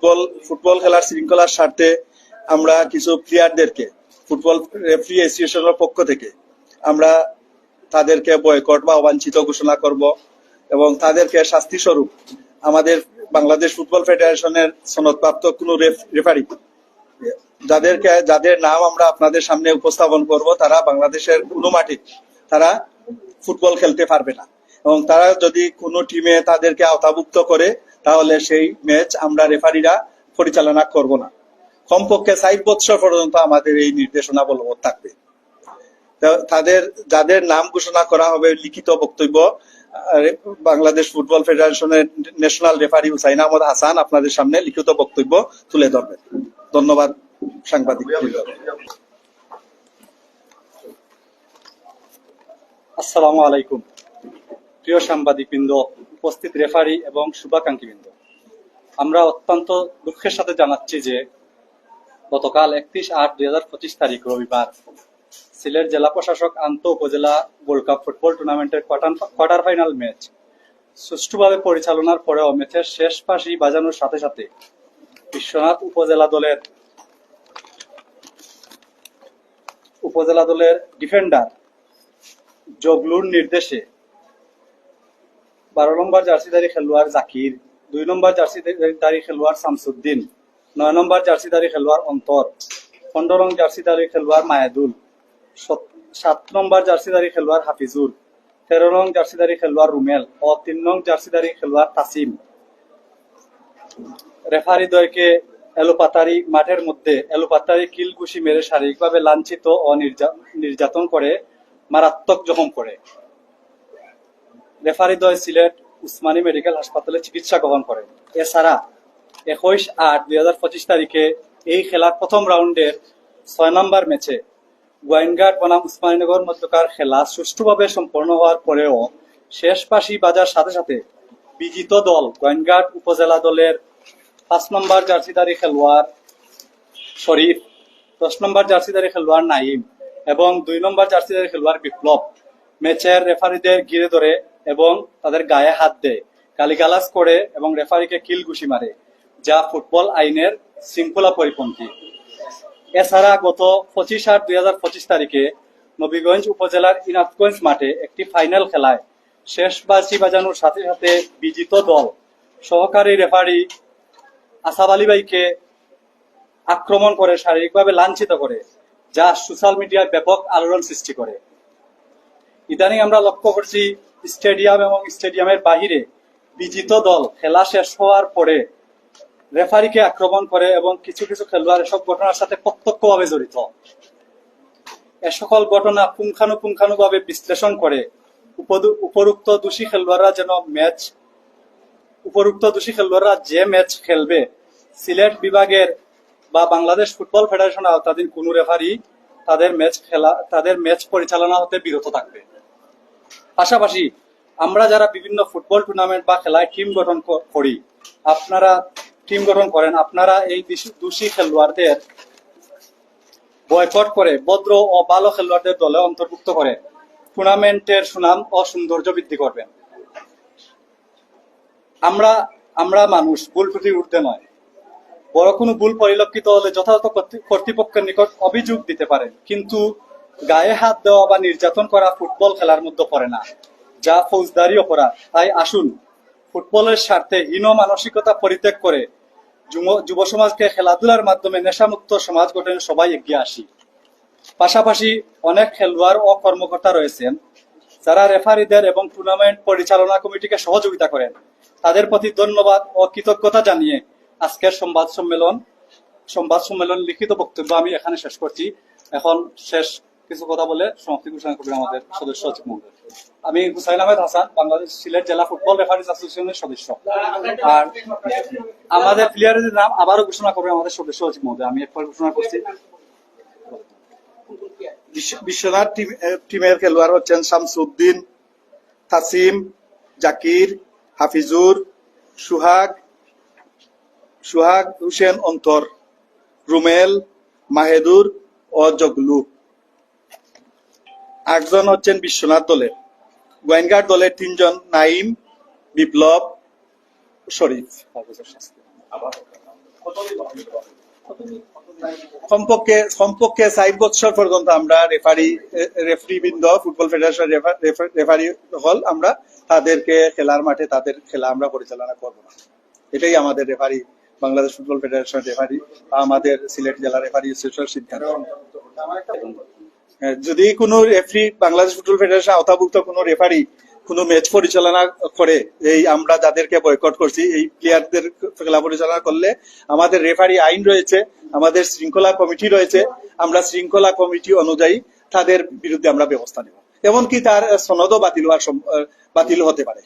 Football football খেলার শৃঙ্খলার স্বার্থে আমরা কিছু প্লেয়ারদেরকে, ফুটবল রেফারি অ্যাসোসিয়েশনের পক্ষ থেকে আমরা তাদেরকে বয়কট বা অবাঞ্ছিত ঘোষণা করব এবং তাদেরকে শাস্তি স্বরূপ আমাদের বাংলাদেশ ফুটবল ফেডারেশনের সনদপ্রাপ্ত কোনো রেফারি যাদেরকে, যাদের নাম আমরা আপনাদের সামনে উপস্থাপন করব, তারা বাংলাদেশের কোনো মাঠে তারা ফুটবল খেলতে পারবে না। এবং তারা যদি কোনো টিমে তাদেরকে আওতাভুক্ত করে তাহলে সেই ম্যাচ আমরা রেফারিরা পরিচালনা করব না। কমপক্ষে ষাট বৎসর পর্যন্ত আমাদের এই নির্দেশনা বলবৎ থাকবে। তাদের, যাদের নাম ঘোষণা করা হবে, লিখিত বক্তব্য বাংলাদেশ ফুটবল ফেডারেশনের ন্যাশনাল রেফারি হুসাইন আহমদ হাসান আপনাদের সামনে লিখিত বক্তব্য তুলে ধরবেন। ধন্যবাদ সাংবাদিক। আসসালামু আলাইকুম। প্রিয় সাংবাদিকবৃন্দ, উপস্থিত রেফারি এবং শুভাকাঙ্ক্ষীবৃন্দ। আমরা অত্যন্ত দুঃখের সাথে জানাচ্ছি যে গতকাল একত্রিশ আট দুই হাজার পঁচিশ তারিখ রবিবার সিলেট জেলা প্রশাসক আন্ত উপজেলা গোল্ড কাপ ফুটবল টুর্নামেন্টের কোয়ার্টার- ফাইনাল ম্যাচ সুষ্ঠুভাবে পরিচালনার পরেও ম্যাচের শেষ পাশি বাজানোর সাথে সাথে বিশ্বনাথ উপজেলা দলের উপজেলা দলের ডিফেন্ডার জগলুর নির্দেশে বারো নম্বর জার্সিধারী খেলোয়াড় জাকির দুই নম্বর জার্সিধারী খেলোয়াড় শামসুদ্দিন, নয় নম্বর জার্সিধারী খেলোয়াড় অন্তর, পনেরো নং জার্সিধারী খেলোয়াড় মায়াদুল, সাত নম্বর জার্সিধারী খেলোয়াড় হাফিজুর, তেরো নং জার্সিধারী খেলোয়াড় রুমেল ও তিন নং জার্সিধারী খেলোয়াড় তাসিম। রেফারি দ্বয়কে এলোপাতারি মাঠের মধ্যে এলোপাতারি কিল ঘুষি মেরে শারীরিকভাবে লাঞ্ছিত ও নির্যা- নির্যাতন করে, মারাত্মক জখম করে। রেফারি দ্বয় সিলেট উসমানী মেডিকেল হাসপাতালে চিকিৎসা গ্রহণ করেন এছাড়া একুশ আট দুই হাজার পঁচিশ তারিখে এই খেলার প্রথম রাউন্ডের ছয় নম্বর ম্যাচে গোয়েনঘাট বনাম উসমানীনগর মধ্যকার খেলা সুষ্ঠুভাবে সম্পন্ন হওয়ার পরেও শেষ পাশি বাজার সাথে সাথে বিজিত দল গোয়েনঘাট উপজেলা দলের পাঁচ নম্বর জার্সিদারি খেলোয়াড় শরীফ দশ নম্বর জার্সিদারি খেলোয়াড় নাইম এবং দুই নম্বর জার্সিদারি খেলোয়াড় বিপ্লব ম্যাচের রেফারিদের ঘিরে ধরে এবং তাদের গায়ে হাত দেয়, গালিগালাজ করে এবং রেফারিকে কিল ঘুষি মারে, যা ফুটবল আইনের শৃঙ্খলা পরিপন্থী। এছাড়া গত পঁচিশ আট দুই হাজার পঁচিশ তারিখে নবীগঞ্জ উপজেলার ইনাথগঞ্জ মাঠে একটি ফাইনাল খেলায় শেষ বাজি বাজানোর সাথে সাথে বিজিত দল সহকারী রেফারি আসাব আলী ভাইকে আক্রমণ করে শারীরিকভাবে লাঞ্ছিত করে, যা সোশ্যাল মিডিয়ায় ব্যাপক আলোড়ন সৃষ্টি করে। ইদানিং আমরা লক্ষ্য করছি স্টেডিয়াম এবং স্টেডিয়ামের বাহিরে বিজিত দল খেলা শেষ হওয়ার পরে রেফারিকে আক্রমণ করে এবং কিছু কিছু খেলোয়াড় এসব ঘটনার সাথে প্রত্যক্ষভাবে জড়িত। এ সকল ঘটনা পুঙ্খানুপুঙ্খানুভাবে বিশ্লেষণ করে উপরুক্ত দোষী খেলোয়াড়রা যেন ম্যাচ, উপরুক্ত দোষী খেলোয়াড়রা যে ম্যাচ খেলবে, সিলেট বিভাগের বা বাংলাদেশ ফুটবল ফেডারেশনের আওতাধীন কোনো রেফারি তাদের ম্যাচ খেলা, তাদের ম্যাচ পরিচালনা হতে বিরত থাকবে। পাশাপাশি আমরা যারা বিভিন্ন ফুটবল টুর্নামেন্ট বা খেলায় টিম গঠন করি, আপনারা টিম গঠন করেন, আপনারা এই দোষী খেলোয়াড়দের বয়কট করে ভদ্র ও ভালো খেলোয়াড়দের দলে অন্তর্ভুক্ত করে টুর্নামেন্টের সুনাম ও সৌন্দর্য বৃদ্ধি করবেন। আমরা আমরা মানুষ, ভুল ত্রুটি উঠতে নয়। বড় কোনো ভুল পরিলক্ষিত হলে যথাযথ কর্তৃ- কর্তৃপক্ষের নিকট অভিযোগ দিতে পারেন। কিন্তু গায়ে হাত দেওয়া বা নির্যাতন করা ফুটবল খেলার মধ্যে পড়ে না। যা ফৌজদারি অপরাধ। তাই আসুন, ফুটবলের স্বার্থে হীন মানসিকতা পরিত্যাগ করে যুব- সমাজকে খেলাধুলার মাধ্যমে নেশামুক্ত সমাজ গঠনে সবাই এগিয়ে আসি। পাশাপাশি অনেক খেলোয়াড় ও কর্মকর্তা রয়েছেন, যারা রেফারিদের এবং টুর্নামেন্ট পরিচালনা কমিটিকে সহযোগিতা করেন। তাদের প্রতি ধন্যবাদ ও কৃতজ্ঞতা জানিয়ে আজকের সংবাদ সম্মেলন সংবাদ সম্মেলন লিখিত বক্তব্য আমি এখানে শেষ করছি। এখন শেষ কিছু কথা বলে সমাপ্তি ঘোষণা করবেন আমাদের সদস্য সচিব মহোদয়। আমি হুসাইন আহমেদ হাসান, বাংলাদেশ সিলেট জেলা ফুটবল রেফারিজ অ্যাসোসিয়েশনের সদস্য। আর আমাদের প্লেয়ারের নাম আবারও ঘোষণা করবে আমাদের সদস্য সচিব মহোদয়। আমি একবার ঘোষণা করছি। বিশ্বনাথ টিমের খেলোয়াড় হচ্ছেন শামসুদ্দিন, তাসিম, জাকির, হাফিজুর, সুহাগ সুহাগ হুসেন, অন্তর, রুমেল, মাহেদুর ও জগলু আটজন হচ্ছেন বিশ্বনাথ দলের। গোয়েনঘাট দলের তিনজন, নাইম, বিপ্লব, শরীফ। কমপক্ষে কমপক্ষে ষাট বছর পর্যন্ত আমরা রেফারি রেফারি বৃন্দ ফুটবল ফেডারেশন রেফারি হল আমরা। তাদেরকে খেলার মাঠে তাদের খেলা আমরা পরিচালনা করব না। এটাই আমাদের referee Bangladesh football federation referee আমাদের সিলেট জেলা রেফারি অ্যাসোসিয়েশনের সিদ্ধান্ত। যদি কোনো রেফারি বাংলাদেশ ফুটবল ফেডারেশন আওতাভুক্ত কোনো রেফারি কোনো ম্যাচ পরিচালনা করে, এই আমরা যাদেরকে বয়কট করছি, এই প্লেয়ারদের খেলা পরিচালনা করলে আমাদের রেফারি আইন রয়েছে, আমাদের শৃঙ্খলা কমিটি রয়েছে, আমরা শৃঙ্খলা কমিটি অনুযায়ী তাদের বিরুদ্ধে আমরা ব্যবস্থা নেব। এমনকি তার সনদও বাতিল হওয়ার বাতিল হতে পারে।